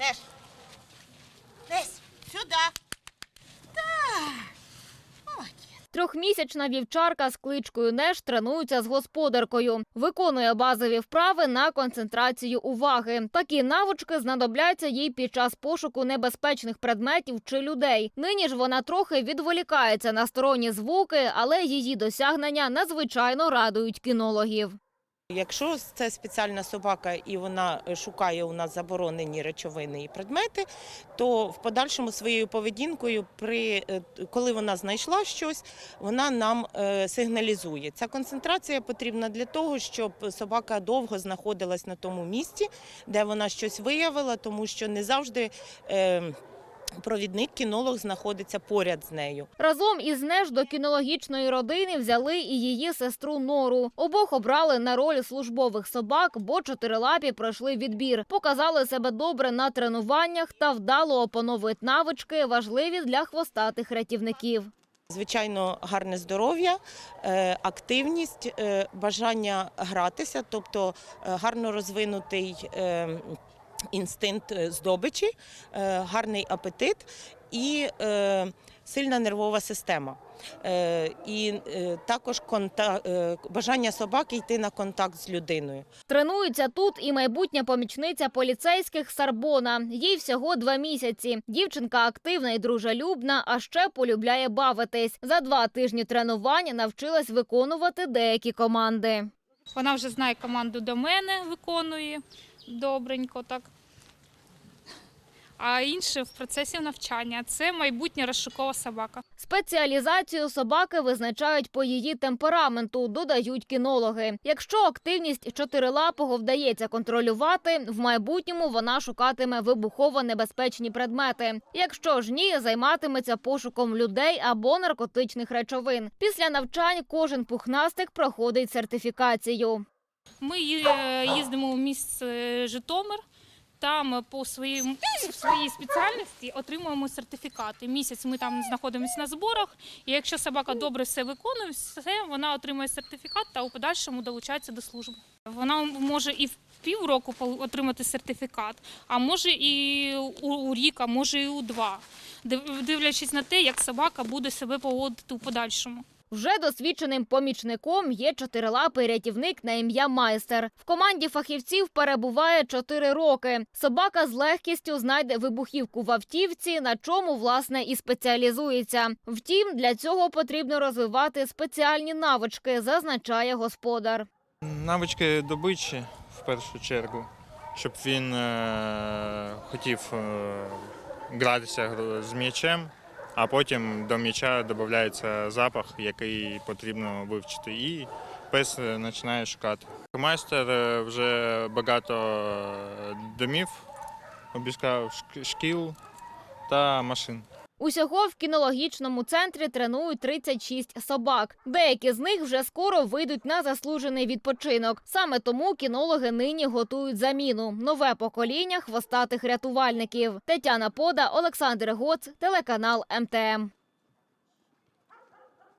Теж. Десь. Сюди. Так. Трьохмісячна вівчарка з кличкою Неш тренується з господаркою, виконує базові вправи на концентрацію уваги. Такі навички знадобляться їй під час пошуку небезпечних предметів чи людей. Нині ж вона трохи відволікається на сторонні звуки, але її досягнення надзвичайно радують кінологів. Якщо це спеціальна собака і вона е, шукає у нас заборонені речовини і предмети, то в подальшому своєю поведінкою, при е, коли вона знайшла щось, вона нам е, сигналізує. Ця концентрація потрібна для того, щоб собака довго знаходилась на тому місці, де вона щось виявила, тому що не завжди. Провідник кінолог знаходиться поряд з нею. Разом із Неш до кінологічної родини взяли і її сестру Нору. Обох обрали на роль службових собак, бо чотирилапі пройшли відбір, показали себе добре на тренуваннях та вдало опановують навички, важливі для хвостатих рятівників. Звичайно, гарне здоров'я, е, активність, е, бажання гратися, тобто е, гарно розвинутий інстинкт е, здобичі, е, гарний апетит і е, сильна нервова система. І також конта- е, бажання собаки йти на контакт з людиною. Тренується тут і майбутня помічниця поліцейських Сарбона. Їй всього два місяці. Дівчинка активна і дружелюбна, а ще полюбляє бавитись. За два тижні тренувань навчилась виконувати деякі команди. Вона вже знає команду до мене, виконує добренько так. А інше в процесі навчання це майбутня розшукова собака. Спеціалізацію собаки визначають по її темпераменту, додають кінологи. Якщо активність чотирилапого вдається контролювати, в майбутньому вона шукатиме вибухово небезпечні предмети. Якщо ж ні, займатиметься пошуком людей або наркотичних речовин. Після навчань кожен пухнастик проходить сертифікацію. Ми е, їздимо в місце Житомир. Там е, по своїм своїй спеціальності отримуємо сертифікати. Місяць ми там знаходимося на зборах. І якщо собака добре все виконує, все вона отримує сертифікат та у подальшому долучається до служби. Вона може і в півроку отримати сертифікат, а може і у рік, а може і у два, дивлячись на те, як собака буде себе поводити у подальшому. Вже досвідченим помічником є чотирилапий рятівник на ім'я майстер. В команді фахівців перебуває чотири роки. Собака з легкістю знайде вибухівку в автівці, на чому власне і спеціалізується. Втім, для цього потрібно розвивати спеціальні навички, зазначає господар. Навички добичі в першу чергу, щоб він е, хотів е, гратися з м'ячем, а потім до м'яча додається запах, який потрібно вивчити. І пес е, починає шукати. Майстер е, вже багато е, домів обіскав шк- шкіл та машин. Усього в кінологічному центрі тренують 36 собак. Деякі з них вже скоро вийдуть на заслужений відпочинок. Саме тому кінологи нині готують заміну нове покоління хвостатих рятувальників. Тетяна Пода, Олександр Гоц, телеканал МТМ.